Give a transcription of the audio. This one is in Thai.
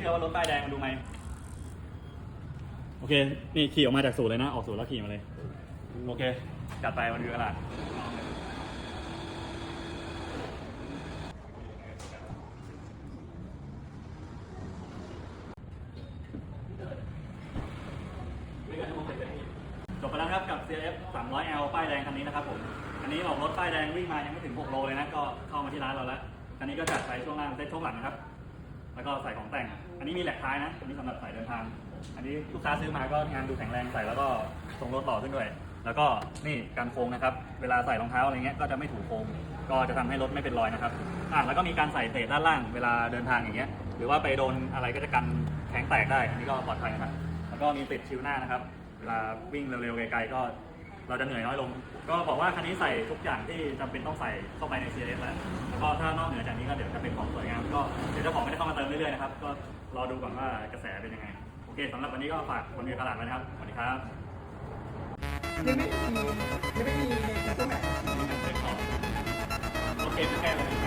เชื่อว่ารถป้ายแดงมาดูไหมโอเค นี่ขี่ออกมาจากศูนย์เลยนะ ออกศูนย์แล้วขี่มาเลย โอเค จัดไปวันดูตลาดจบไปแล้วครับกับ CF 300L ป้ายแดงคันนี้นะครับผม อันนี้ออกรถป้ายแดงวิ่งมายังไม่ถึง 6 โลเลยนะ ก็เข้ามาที่ร้านเราแล้วคันนี้ก็จัดใส่ช่วงล่างเซ็ตช่วงหลังนะครับ แล้วก็ใส่ของแต่ง อันนี้มีแหลกท้ายนะ อันนี้สำหรับใส่เดินทาง อันนี้ลูกค้าซื้อมาก็งานดูแข็งแรงใส่แล้วก็ทรงรถต่อขึ้นด้วย แล้วก็นี่การโค้งนะครับ เวลาใส่รองเท้าอะไรเงี้ยก็จะไม่ถูกโค้ง ก็จะทำให้รถไม่เป็นรอยนะครับ อะแล้วก็มีการใส่เศษด้านล่าง เวลาเดินทางอย่างเงี้ย หรือว่าไปโดนอะไรก็จะกันแข็งแตกได้ อันนี้ก็ปลอดภัยนะครับ แล้วก็มีติดชิวหน้านะครับ เวลาวิ่งเร็วๆไกลๆก็เราจะเหนื่อยน้อยลง ก็บอกว่าคันนี้ใส่ทุกอย่างที่จำเป็นต้องใส่เข้าไปใน CRS แล้วแล้วก็ จ้าของไม่ได้เข้ามาเติมเรื่อยๆนะครับ ก็รอดูก่อนว่ากระแสเป็นยังไง โอเคสำหรับวันนี้ก็ฝากคนมีตลาดไว้นะครับ สวัสดีครับยังไม่มียังไม่มีในคัสตอร์แมทโอเคไม่แก้เลย